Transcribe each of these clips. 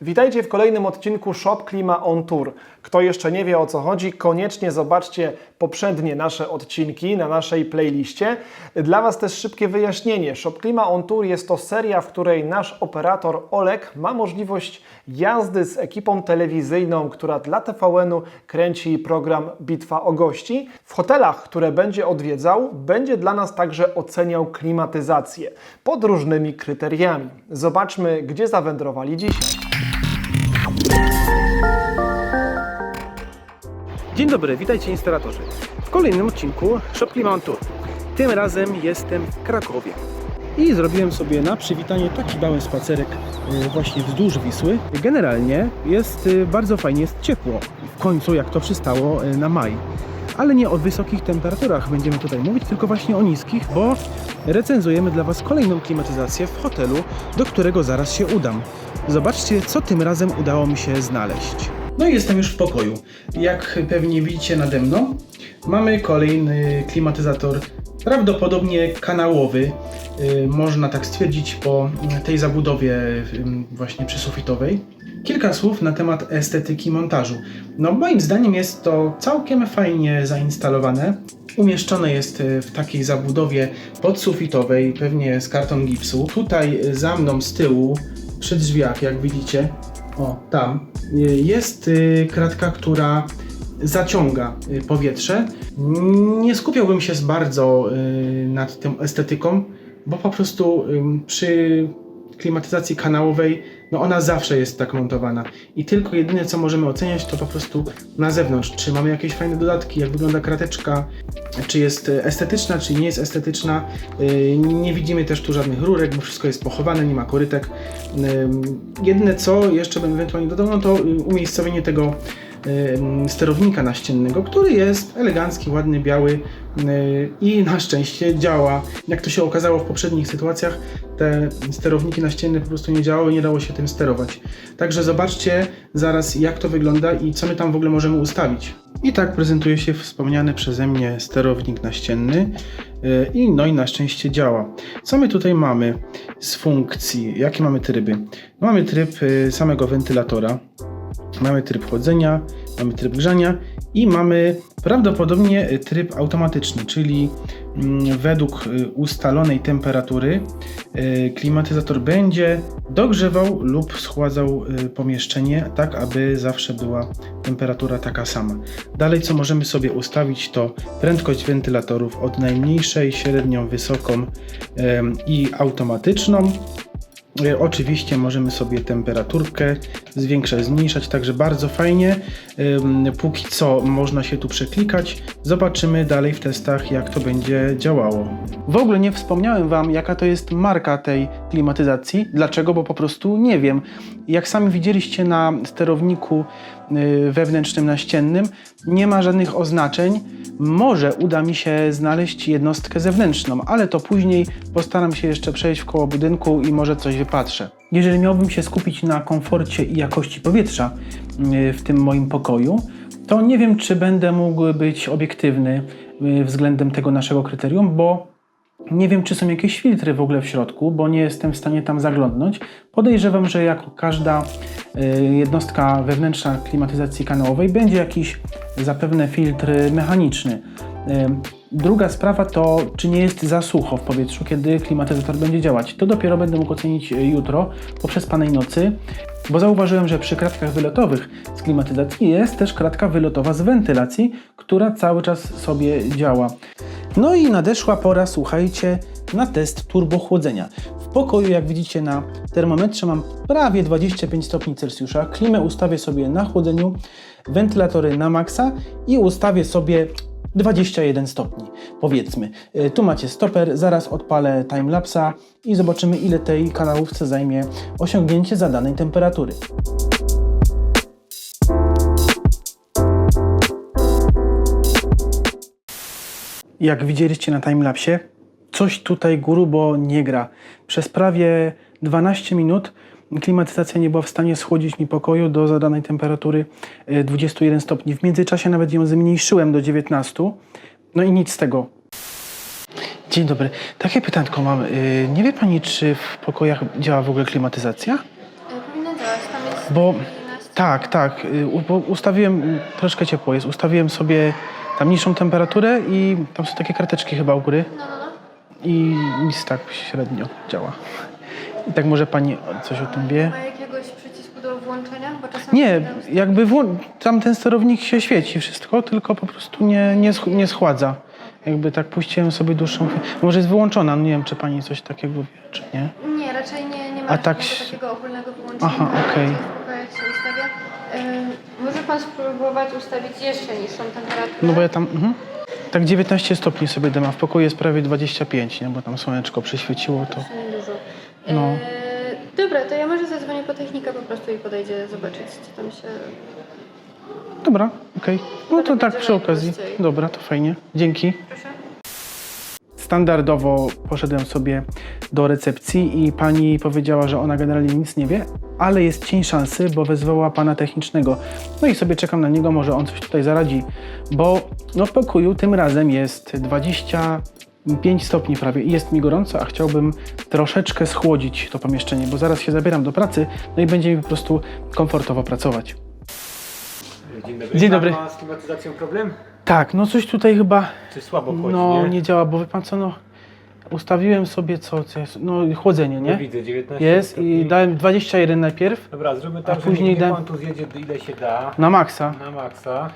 Witajcie w kolejnym odcinku Shop Klima on Tour. Kto jeszcze nie wie o co chodzi, koniecznie zobaczcie poprzednie nasze odcinki na naszej playliście. Dla Was też szybkie wyjaśnienie. Shop Klima on Tour jest to seria, w której nasz operator Olek ma możliwość jazdy z ekipą telewizyjną, która dla TVN-u kręci program Bitwa o gości. W hotelach, które będzie odwiedzał, będzie dla nas także oceniał klimatyzację pod różnymi kryteriami. Zobaczmy, gdzie zawędrowali dzisiaj. Dzień dobry, witajcie instalatorzy. W kolejnym odcinku Shop Clima Tour. Tym razem jestem w Krakowie. I zrobiłem sobie na przywitanie taki mały spacerek y, właśnie wzdłuż Wisły. Generalnie jest y, bardzo fajnie, jest ciepło. W końcu jak to przystało y, na maj. Ale nie o wysokich temperaturach będziemy tutaj mówić, tylko właśnie o niskich, bo recenzujemy dla Was kolejną klimatyzację w hotelu, do którego zaraz się udam. Zobaczcie, co tym razem udało mi się znaleźć. No i jestem już w pokoju. Jak pewnie widzicie nade mną, mamy kolejny klimatyzator, prawdopodobnie kanałowy. Yy, Można tak stwierdzić po tej zabudowie właśnie przysufitowej. Kilka słów na temat estetyki montażu. No moim zdaniem jest to całkiem fajnie zainstalowane. Umieszczone jest yy, w takiej zabudowie podsufitowej, pewnie z karton gipsu. Tutaj za mną z tyłu, przy drzwiach, jak widzicie, o, tam y, jest y, kratka, która zaciąga y, powietrze. Nie skupiałbym się bardzo nad tą estetyką, bo po prostu przy klimatyzacji kanałowej, no ona zawsze jest tak montowana. I tylko jedyne co możemy oceniać to po prostu na zewnątrz, czy mamy jakieś fajne dodatki, jak wygląda krateczka, czy jest estetyczna, czy nie jest estetyczna. Y, Nie widzimy też tu żadnych rurek, bo wszystko jest pochowane, nie ma korytek. Ym, Jedyne co jeszcze bym ewentualnie dodał, no to umiejscowienie tego sterownika naściennego, który jest elegancki, ładny, biały y, i na szczęście działa. Jak to się okazało w poprzednich sytuacjach, te sterowniki naścienne po prostu nie działały, nie dało się tym sterować. Także zobaczcie zaraz jak to wygląda i co my tam w ogóle możemy ustawić. I tak prezentuje się wspomniany przeze mnie sterownik naścienny y, i no i na szczęście działa. Co my tutaj mamy z funkcji? Jakie mamy tryby? Mamy tryb y, samego wentylatora, mamy tryb chłodzenia, mamy tryb grzania i mamy prawdopodobnie tryb automatyczny, czyli mm, według y, ustalonej temperatury y, klimatyzator będzie dogrzewał lub schładzał y, pomieszczenie tak, aby zawsze była temperatura taka sama. Dalej co możemy sobie ustawić to prędkość wentylatorów od najmniejszej, średnią, wysoką i automatyczną. E, Oczywiście możemy sobie temperaturkę zwiększać, zmniejszać, także bardzo fajnie. Póki co można się tu przeklikać. Zobaczymy dalej w testach, jak to będzie działało. W ogóle nie wspomniałem Wam, jaka to jest marka tej klimatyzacji. Dlaczego? Bo po prostu nie wiem. Jak sami widzieliście na sterowniku wewnętrznym naściennym, nie ma żadnych oznaczeń. Może uda mi się znaleźć jednostkę zewnętrzną, ale to później postaram się jeszcze przejść w koło budynku i może coś wypatrzę. Jeżeli miałbym się skupić na komforcie i jakości powietrza y, w tym moim pokoju, to nie wiem, czy będę mógł być obiektywny y, względem tego naszego kryterium, bo nie wiem, czy są jakieś filtry w ogóle w środku, bo nie jestem w stanie tam zaglądnąć. Podejrzewam, że jako każda y, jednostka wewnętrzna klimatyzacji kanałowej będzie jakiś zapewne filtr mechaniczny. Druga sprawa to, czy nie jest za sucho w powietrzu, kiedy klimatyzator będzie działać. To dopiero będę mógł ocenić y, jutro poprzez panej nocy, bo zauważyłem, że przy kratkach wylotowych z klimatyzacji jest też kratka wylotowa z wentylacji, która cały czas sobie działa. No i nadeszła pora, słuchajcie, na test turbochłodzenia. W pokoju, jak widzicie na termometrze, mam prawie 25 stopni Celsjusza. Klimę ustawię sobie na chłodzeniu, wentylatory na maksa i ustawię sobie 21 stopni, powiedzmy. Y, Tu macie stoper, zaraz odpalę timelapsa i zobaczymy ile tej kanałówce zajmie osiągnięcie zadanej temperatury. Jak widzieliście na timelapsie, coś tutaj grubo nie gra. Przez prawie 12 minut klimatyzacja nie była w stanie schłodzić mi pokoju do zadanej temperatury e, 21 stopni. W międzyczasie nawet ją zmniejszyłem do 19. No i nic z tego. Dzień dobry. Takie pytanko mam. E, Nie wie Pani, czy w pokojach działa w ogóle klimatyzacja? E, Powinna działać, tam jest Bo 11. tak, tak, bo ustawiłem, troszkę ciepło jest, ustawiłem sobie tam niższą temperaturę i tam są takie karteczki chyba u góry No, no, no. i nic tak średnio działa. I tak może pani coś o tym wie? Ma jakiegoś przycisku do włączenia? Bo czasami Nie, jakby włą- tam ten sterownik się świeci wszystko, tylko po prostu nie, nie, sch- nie schładza. Jakby tak puściłem sobie dłuższą chwilę. Może jest wyłączona, no nie wiem, czy pani coś takiego wie, czy nie. Nie, raczej nie, nie ma A tak żadnego się- takiego ogólnego wyłączenia. Aha, okej. Się ustawia. Ym, może pan spróbować ustawić jeszcze niższą temperaturę? No bo ja tam, mhm. tak 19 stopni sobie dam, a w pokoju jest prawie 25, nie? Bo tam słoneczko przyświeciło, to... To nie dużo. No. E, dobra, to ja może zadzwonię po technikę po prostu i podejdzie zobaczyć, co tam się... Dobra, okej. No to tak przy okazji. Dobra, to fajnie. Dzięki. Proszę. Standardowo poszedłem sobie do recepcji i pani powiedziała, że ona generalnie nic nie wie, ale jest cień szansy, bo wezwała pana technicznego. No i sobie czekam na niego, może on coś tutaj zaradzi, bo no w pokoju tym razem jest 25 stopni prawie i jest mi gorąco, a chciałbym troszeczkę schłodzić to pomieszczenie, bo zaraz się zabieram do pracy, no i będzie mi po prostu komfortowo pracować. Dzień dobry. Dzień Pan dobry. Ma z klimatyzacją problem? Tak, no coś tutaj chyba Czy słabo chodzi, no nie? nie działa, bo wie pan co, no ustawiłem sobie co, co jest, no chłodzenie, No nie? widzę, 19 Jest stopni. i dałem 21 najpierw Dobra, zrobimy a tak, że później niech dam- pan tu zjedzie ile się da. na maksa. Na maksa.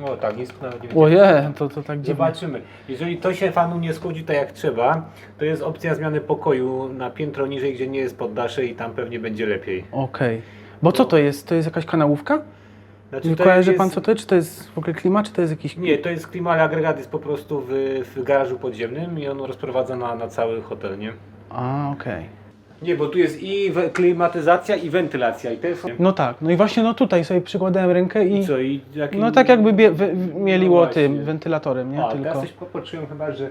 No tak, nisko nawet nie będzie. Oje, to, to tak dziwnie. Zobaczymy. Jeżeli to się panu nie schudzi tak jak trzeba, to jest opcja zmiany pokoju na piętro niżej, gdzie nie jest poddasze i tam pewnie będzie lepiej. Okej. Bo co to jest? To jest jakaś kanałówka? Znaczy, Nie to kojarzy jest- pan co to jest? Czy to jest w ogóle klima, czy to jest jakiś... Nie, to jest klima, ale agregat jest po prostu w, w garażu podziemnym i on rozprowadza na, na cały hotel, nie? A, okej. Nie, bo tu jest i we- klimatyzacja i wentylacja i te są... No tak, no i właśnie no tutaj sobie przykładałem rękę i... I co, i jaki... No tak jakby bie, wy, mieliło No właśnie. tym wentylatorem, nie? A, Tylko... teraz coś po- poczułem chyba, że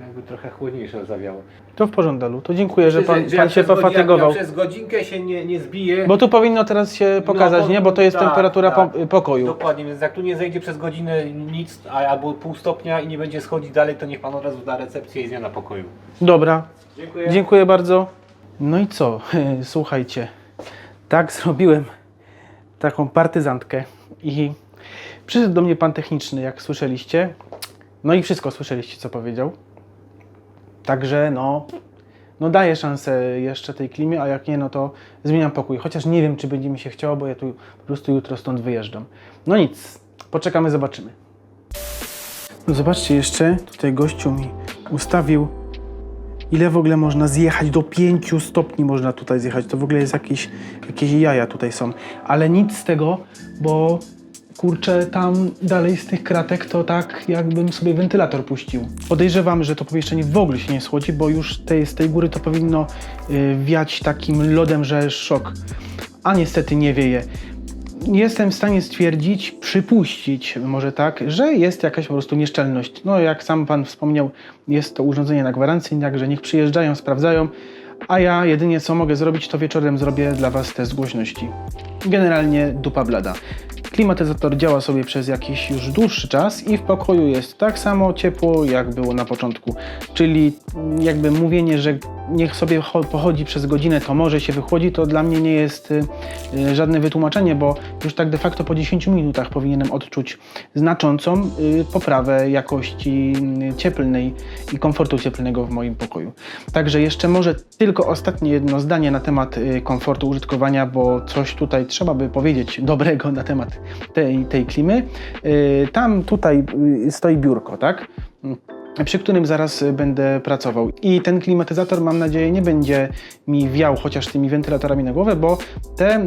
jakby trochę chłodniejsze zawiało. To w porządku. To dziękuję, że pan, pan się pofatygował. Przez godzinkę się nie, nie zbije... Bo tu powinno teraz się pokazać, No to- nie? Bo to jest tak, temperatura tak. po, pokoju. Dokładnie, więc jak tu nie zejdzie przez godzinę nic, a, albo pół stopnia i nie będzie schodzić dalej, to niech pan od razu da recepcję i zmiana pokoju. Dobra, Dziękuję. Dziękuję bardzo. No i co? Słuchajcie, tak zrobiłem taką partyzantkę i przyszedł do mnie pan techniczny, jak słyszeliście. No i wszystko słyszeliście, co powiedział. Także no, no daję szansę jeszcze tej klimie, a jak nie, no to zmieniam pokój. Chociaż nie wiem, czy będzie mi się chciało, bo ja tu po prostu jutro stąd wyjeżdżam. No nic, poczekamy, zobaczymy. No zobaczcie jeszcze, tutaj gościu mi ustawił ile w ogóle można zjechać, do 5 stopni można tutaj zjechać, to w ogóle jest jakieś, jakieś jaja tutaj są, ale nic z tego, bo kurczę, tam dalej z tych kratek to tak jakbym sobie wentylator puścił. Podejrzewam, że to pomieszczenie w ogóle się nie schłodzi, bo już tej, z tej góry to powinno y, wiać takim lodem, że szok, a niestety nie wieje jestem w stanie stwierdzić, przypuścić może tak, że jest jakaś po prostu nieszczelność. No jak sam Pan wspomniał, jest to urządzenie na gwarancji, także niech przyjeżdżają, sprawdzają, a ja jedynie co mogę zrobić, to wieczorem zrobię dla Was test głośności. Generalnie dupa blada. Klimatyzator działa sobie przez jakiś już dłuższy czas i w pokoju jest tak samo ciepło, jak było na początku. Czyli jakby mówienie, że niech sobie cho- pochodzi przez godzinę, to może się wychłodzi, to dla mnie nie jest y, y, żadne wytłumaczenie, bo już tak de facto po 10 minutach powinienem odczuć znaczącą y, poprawę jakości cieplnej i komfortu cieplnego w moim pokoju. Także jeszcze może tylko ostatnie jedno zdanie na temat komfortu użytkowania, bo coś tutaj trzeba by powiedzieć dobrego na temat tej, tej klimy. Tam tutaj stoi biurko, tak? Przy którym zaraz y, będę pracował. I ten klimatyzator, mam nadzieję, nie będzie mi wiał chociaż tymi wentylatorami na głowę, bo te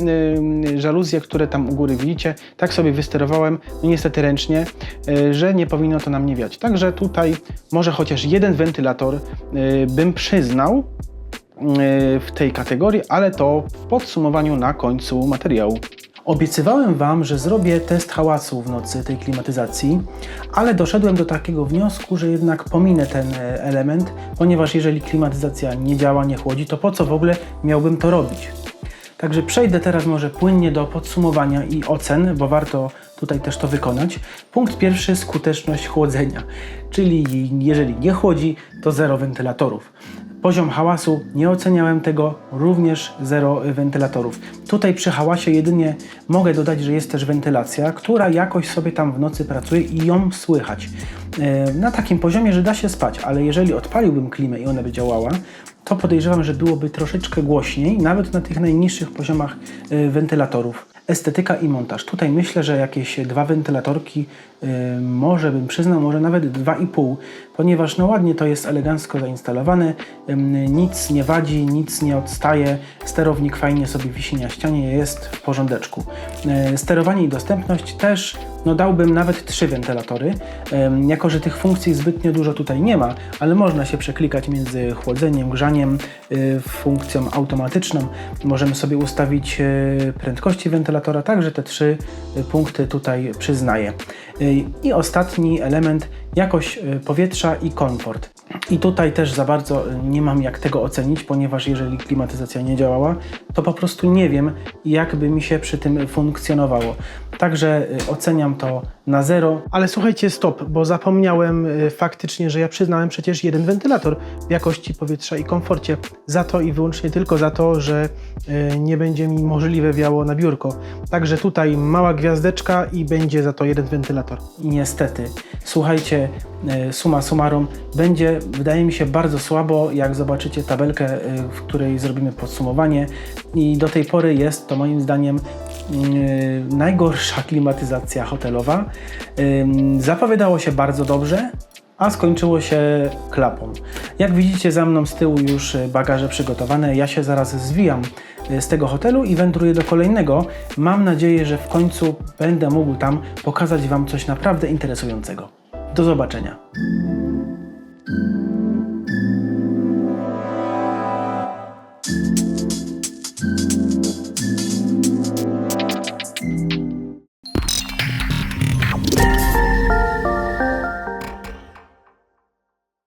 y, żaluzje, które tam u góry widzicie, tak sobie wysterowałem, no niestety ręcznie, y, że nie powinno to na mnie wiać. Także tutaj może chociaż jeden wentylator y, bym przyznał, y, w tej kategorii, ale to w podsumowaniu na końcu materiału. Obiecywałem Wam, że zrobię test hałasu w nocy tej klimatyzacji, ale doszedłem do takiego wniosku, że jednak pominę ten e, element, ponieważ jeżeli klimatyzacja nie działa, nie chłodzi, to po co w ogóle miałbym to robić? Także przejdę teraz może płynnie do podsumowania i ocen, bo warto tutaj też to wykonać. Punkt pierwszy skuteczność chłodzenia, czyli jeżeli nie chłodzi, to zero wentylatorów. Poziom hałasu nie oceniałem tego, również zero wentylatorów. Tutaj przy hałasie jedynie mogę dodać, że jest też wentylacja, która jakoś sobie tam w nocy pracuje i ją słychać. E, Na takim poziomie, że da się spać, ale jeżeli odpaliłbym klimę i ona by działała, to podejrzewam, że byłoby troszeczkę głośniej, nawet na tych najniższych poziomach e, wentylatorów. Estetyka i montaż. Tutaj myślę, że jakieś dwa wentylatorki e, może bym przyznał, może nawet dwa i pół, ponieważ no ładnie to jest elegancko zainstalowane, em, nic nie wadzi, nic nie odstaje, sterownik fajnie sobie wisi na ścianie, jest w porządeczku. E, Sterowanie i dostępność też no dałbym nawet trzy wentylatory, jako że tych funkcji zbytnio dużo tutaj nie ma, ale można się przeklikać między chłodzeniem, grzaniem, y, funkcją automatyczną. Możemy sobie ustawić y, prędkości wentylatora, także te trzy y, punkty tutaj przyznaję. I ostatni element, jakość powietrza i komfort. I tutaj też za bardzo y, nie mam jak tego ocenić, ponieważ jeżeli klimatyzacja nie działała, to po prostu nie wiem, jak by mi się przy tym funkcjonowało. Także y, oceniam to na zero. Ale słuchajcie, stop, bo zapomniałem y, faktycznie, że ja przyznałem przecież jeden wentylator w jakości powietrza i komforcie. Za to i wyłącznie tylko za to, że nie będzie mi możliwe wiało na biurko. Także tutaj mała gwiazdeczka i będzie za to jeden wentylator. Niestety. Słuchajcie, e, summa summarum, będzie, wydaje mi się, bardzo słabo, jak zobaczycie tabelkę, e, w której zrobimy podsumowanie. I do tej pory jest to moim zdaniem mm, najgorsza klimatyzacja hotelowa. Zapowiadało się bardzo dobrze, a skończyło się klapą. Jak widzicie za mną z tyłu już e, bagaże przygotowane, ja się zaraz zwijam z tego hotelu i wędruję do kolejnego. Mam nadzieję, że w końcu będę mógł tam pokazać Wam coś naprawdę interesującego. Do zobaczenia.